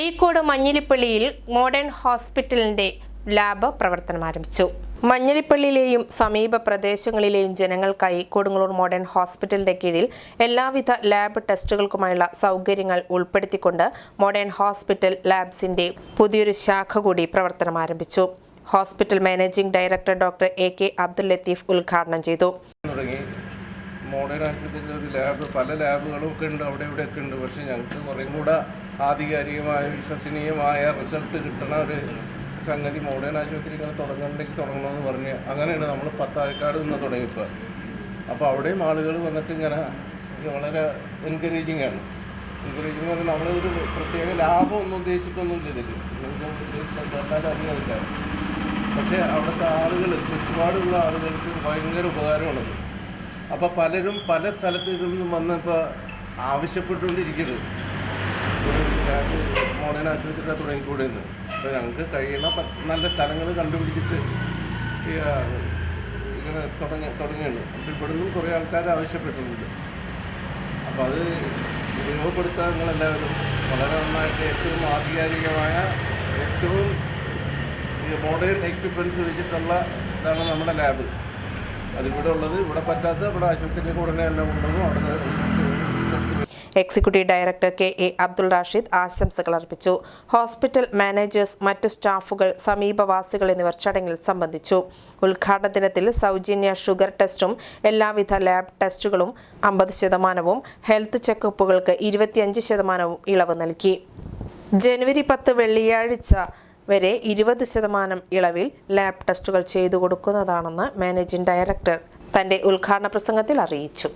കോഴിക്കോട് മഞ്ഞിലിപ്പള്ളിയിൽ മോഡേൺ ഹോസ്പിറ്റലിന്റെ ലാബ് പ്രവർത്തനം ആരംഭിച്ചു. മഞ്ഞളിപ്പള്ളിയിലെയും സമീപ പ്രദേശങ്ങളിലെയും ജനങ്ങൾക്കായി കൊടുങ്ങല്ലൂർ മോഡേൺ ഹോസ്പിറ്റലിന്റെ കീഴിൽ എല്ലാവിധ ലാബ് ടെസ്റ്റുകൾക്കുമായുള്ള സൗകര്യങ്ങൾ ഉൾപ്പെടുത്തിക്കൊണ്ട് മോഡേൺ ഹോസ്പിറ്റൽ ലാബ്സിന്റെ പുതിയൊരു ശാഖ കൂടി പ്രവർത്തനം ആരംഭിച്ചു. Hospital managing director doctor A K Abdul Latheef ഉദ്ഘാടനം ചെയ്തു. ആശുപത്രിയിൽ ഒരു ലാബ് പല ലാബുകളും ഒക്കെ ഉണ്ട് അവിടെ ഇവിടെ ഒക്കെ ഉണ്ട്. പക്ഷേ ഞങ്ങൾക്ക് കുറേ കൂടെ ആധികാരികമായ വിശ്വസനീയമായ റിസൾട്ട് കിട്ടണ ഒരു സംഗതി മോഡേൺ ആശുപത്രി ഇങ്ങനെ തുടങ്ങണമെങ്കിൽ തുടങ്ങണമെന്ന് പറഞ്ഞ് അങ്ങനെയാണ് നമ്മൾ പത്താഴക്കാട് നിന്ന് തുടങ്ങിയപ്പോൾ അപ്പോൾ അവിടെയും ആളുകൾ വന്നിട്ട് ഇങ്ങനെ വളരെ എൻകറേജിങ് ആണ്. എൻകറേജിങ് പറഞ്ഞാൽ നമ്മളൊരു പ്രത്യേക ലാഭം ഒന്നും ഉദ്ദേശിച്ചിട്ടൊന്നും ചെയ്തില്ല. അറിയാമില്ല പക്ഷേ അവിടുത്തെ ആളുകൾ ചുറ്റുപാടുള്ള ആളുകൾക്ക് ഭയങ്കര ഉപകാരമുള്ളത് അപ്പോൾ പലരും പല സ്ഥലത്തു നിന്നും വന്നപ്പോൾ ആവശ്യപ്പെട്ടുകൊണ്ടിരിക്കുന്നത് മോഡേൺ ആശുപത്രിയുടെ തുടങ്ങിക്കൂടെ എന്ന് അപ്പോൾ ഞങ്ങൾക്ക് കഴിയണ നല്ല സ്ഥലങ്ങൾ കണ്ടുപിടിച്ചിട്ട് ഇങ്ങനെ തുടങ്ങി തുടങ്ങിയുണ്ട്. അപ്പോൾ ഇവിടുന്നും കുറേ ആൾക്കാർ ആവശ്യപ്പെട്ടിട്ടുണ്ട്. അപ്പോൾ അത് ഉപയോഗപ്പെടുത്താൻ നിങ്ങളെല്ലാവരും വളരെ നന്നായിട്ട് ഏറ്റവും ആധികാരികമായ ഏറ്റവും മോഡേൺ എക്യുപ്മെന്റ്സ് വെച്ചിട്ടുള്ള ഇതാണ് നമ്മുടെ ലാബ്. അതിവിടെ ഉള്ളത് ഇവിടെ പറ്റാത്ത ഇവിടെ ആശുപത്രിയിലേക്ക് ഉടനെ എല്ലാം കൊണ്ടുവന്നു. അവിടെ. Executive director K A Abdul Rashid ആശംസകൾ അർപ്പിച്ചു. ഹോസ്പിറ്റൽ മാനേജേഴ്സ് മറ്റ് സ്റ്റാഫുകൾ സമീപവാസികൾ എന്നിവർ ചടങ്ങിൽ സംബന്ധിച്ചു. ഉദ്ഘാടന ദിനത്തിൽ സൗജന്യ ഷുഗർ ടെസ്റ്റും എല്ലാവിധ ലാബ് ടെസ്റ്റുകളും അമ്പത് ശതമാനവും ഹെൽത്ത് ചെക്കപ്പുകൾക്ക് ഇരുപത്തിയഞ്ച് ശതമാനവും ഇളവ് നൽകി. ജനുവരി പത്ത് വെള്ളിയാഴ്ച വരെ ഇരുപത് ശതമാനം ഇളവിൽ ലാബ് ടെസ്റ്റുകൾ ചെയ്തു കൊടുക്കുന്നതാണെന്ന് മാനേജിംഗ് ഡയറക്ടർ തന്റെ ഉദ്ഘാടന പ്രസംഗത്തിൽ അറിയിച്ചു